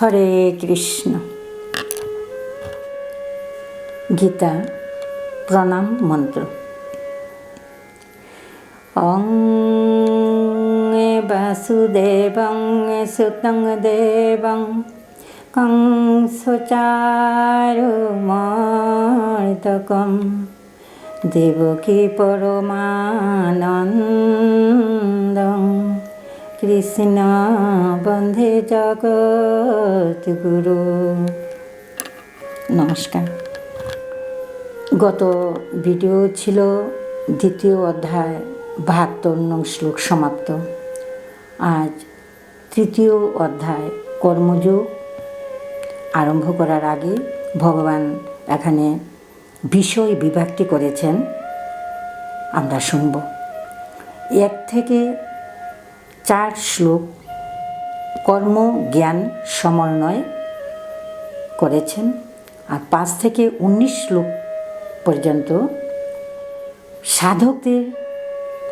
হরে কৃষ্ণ। গীতা প্রণাম মন্ত্র। অং বাসুদেবং সুতং দেবং কংসচারুমর্দকম দেবকী পরমানন্দং কৃষ্ণ বন্ধে জগৎ গুরু। নমস্কার। গত ভিডিও ছিল দ্বিতীয় অধ্যায়, বাহাত্তর নং শ্লোক সমাপ্ত। আজ তৃতীয় অধ্যায়, কর্মযোগ। আরম্ভ করার আগে ভগবান এখানে বিষয় বিভাগটি করেছেন। আমরা শুনব। এক থেকে চার শ্লোক কর্ম, জ্ঞান, সমন্বয় করেছেন। আর পাঁচ থেকে উনিশ শ্লোক পর্যন্ত সাধকদের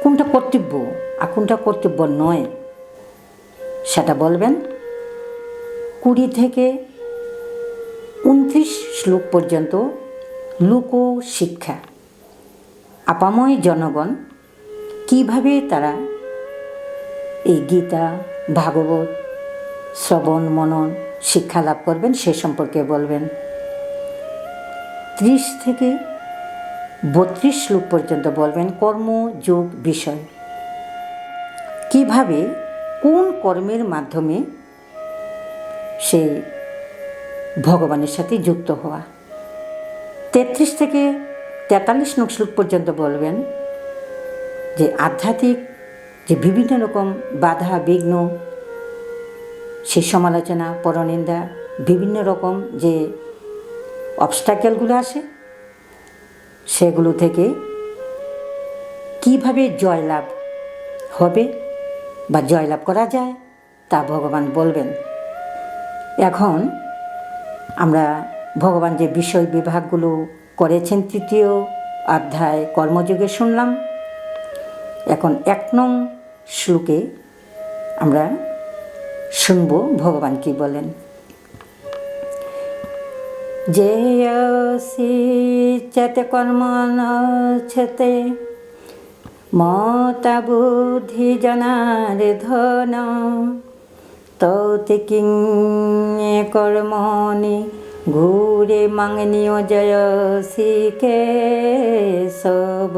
কোনটা কর্তব্য আর কোনটা কর্তব্য নয় সেটা বলবেন। কুড়ি থেকে উনত্রিশ শ্লোক পর্যন্ত লোক শিক্ষা আপাময় জনগণ কীভাবে তারা এই গীতা, ভাগবত, শ্রবণ, মনন, শিক্ষা লাভ করবেন, সে সম্পর্কে বলবেন। ত্রিশ থেকে বত্রিশ শ্লোক পর্যন্ত বলবেন কর্ম, যোগ, বিষয়। কীভাবে, কোন কর্মের মাধ্যমে সে ভগবানের সাথে যুক্ত হওয়া? তেত্রিশ থেকে তেতাল্লিশ শ্লোক পর্যন্ত বলবেন যে আধ্যাত্মিক যে বিভিন্ন রকম বাধা, বিঘ্ন সে সমালোচনা, পরনিন্দা, বিভিন্ন রকম যে অবস্টাকেলগুলো আসে, সেগুলো থেকে কীভাবে জয়লাভ হবে বা জয়লাভ করা যায়, তা ভগবান বলবেন। এখন আমরা ভগবান যে বিষয় বিভাগগুলো করেছেন, তৃতীয় অধ্যায় কর্মযোগে শুনলাম। এখন এক নং শ্লোকে আমরা শুনব, ভগবান কি বলেন। যে চেতে কর্ম নছেতে মতা বুদ্ধি জনার ধন, তৌতে কিং কর্মণি ঘুরে মাংনীয় জয় শিখে সব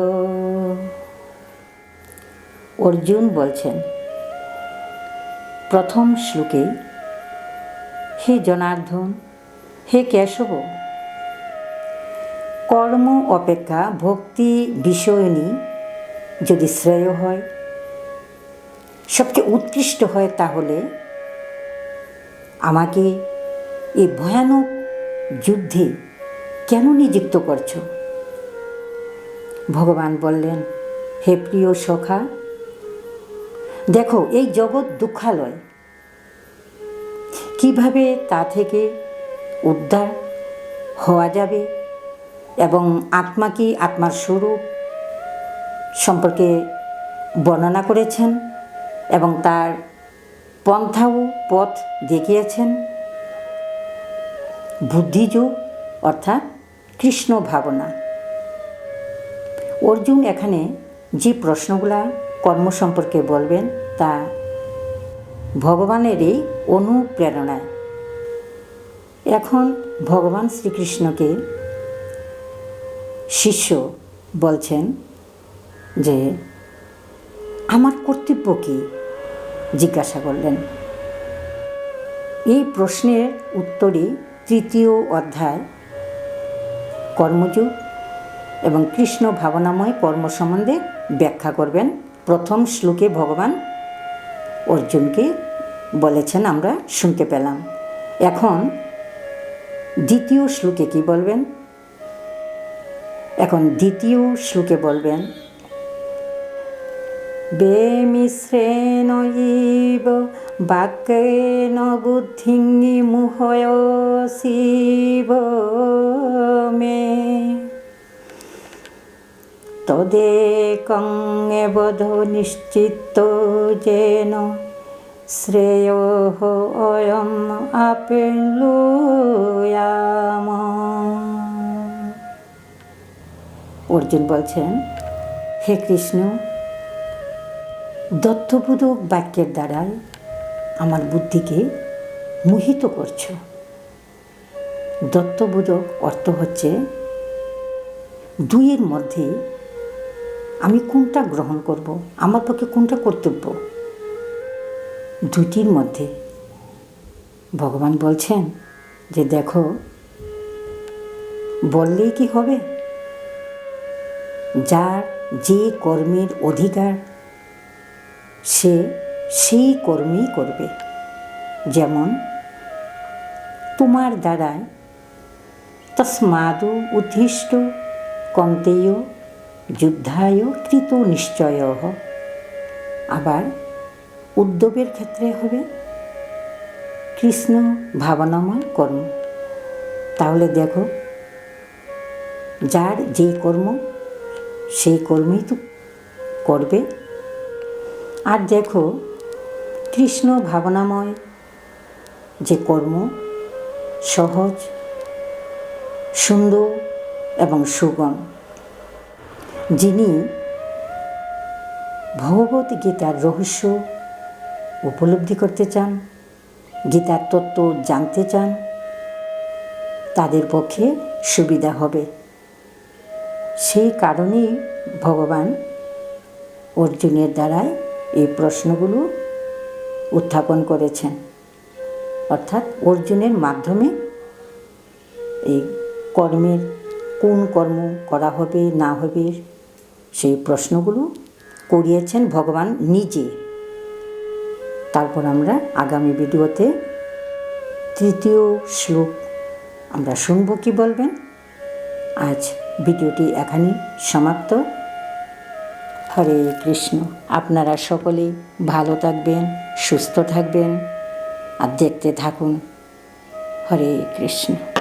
অর্জুন বলছেন, প্রথম শ্লোকে, হে জনার্দন, হে কেশব, কর্ম অপেক্ষা ভক্তি বিষয়নী যদি শ্রেয় হয় সবচেয়ে উৎকৃষ্ট হয় তাহলে আমাকে এই ভয়ানক যুদ্ধে কেন নিযুক্ত করছ? ভগবান বললেন, হে প্রিয় সখা দেখো, এই জগৎ দুঃখালয়। কীভাবে তা থেকে উদ্ধার হওয়া যাবে এবং আত্মা কি আত্মার স্বরূপ সম্পর্কে বর্ণনা করেছেন এবং তার পন্থাও পথ দেখিয়েছেন? বুদ্ধিযোগ অর্থাৎ কৃষ্ণ ভাবনা। অর্জুন এখানে যে প্রশ্নগুলা কর্ম সম্পর্কে বলবেন তা ভগবানেরই অনুপ্রেরণায় এখন ভগবান শ্রীকৃষ্ণকে শিষ্য বলছেন যে, আমার কর্তব্য কী? জিজ্ঞাসা করলেন। এই প্রশ্নের উত্তরই তৃতীয় অধ্যায়, কর্মযুগ এবং কৃষ্ণ ভাবনাময় কর্ম সম্বন্ধে ব্যাখ্যা করবেন প্রথম শ্লোকে ভগবান অর্জুনকে বলেছেন, আমরা শুনতে পেলাম। এখন দ্বিতীয় শ্লোকে কি বলবেন? এখন দ্বিতীয় শ্লোকে বলবেন বেমিশ্রেণ বাক্যেন বুদ্ধিং মুহয় শিব মে তদেকং বোধ নিশ্চিত যেন শ্রেয় অয়ম আপেলুয়াম অর্জুন বলছেন, হে কৃষ্ণ, দত্তবোধক বাক্যের দ্বারাই আমার বুদ্ধিকে মোহিত করছ। দত্তবোধক অর্থ হচ্ছে দুইয়ের মধ্যে আমি কোনটা গ্রহণ করব? আমার পক্ষে কোনটা কর্তব্য? দুটির মধ্যে। ভগবান বলছেন যে, দেখো, বললেই কি হবে? যার যে কর্মের অধিকার, সে সেই কর্মই করবে। যেমন, তোমার দ্বারায় তস্মাদু উদ্দিষ্ট কন্তেয় যুদ্ধায় কৃত নিশ্চয় আবার উদ্যোগের ক্ষেত্রে হবে কৃষ্ণ ভাবনাময় কর্ম। তাহলে দেখো, যার যেই কর্ম, সেই কর্মই তো করবে। আর দেখো, কৃষ্ণ ভাবনাময় যে কর্ম, সহজ, সুন্দর এবং সুগম যিনি ভগবত গীতার রহস্য উপলব্ধি করতে চান, গীতার তত্ত্ব জানতে চান, তাদের পক্ষে সুবিধা হবে। সেই কারণেই ভগবান অর্জুনের দ্বারাই এই প্রশ্নগুলো উত্থাপন করেছেন। অর্থাৎ অর্জুনের মাধ্যমে এই কর্মের কোন কর্ম করা হবে, না হবে, সেই প্রশ্নগুলো করিয়েছেন ভগবান নিজে। তারপর আমরা আগামী ভিডিওতে তৃতীয় শ্লোক আমরা শুনব, কি বলবেন? আজ ভিডিওটি এখানেই সমাপ্ত। হরে কৃষ্ণ। আপনারা সকলেই ভালো থাকবেন, সুস্থ থাকবেন, আর দেখতে থাকুন। হরে কৃষ্ণ।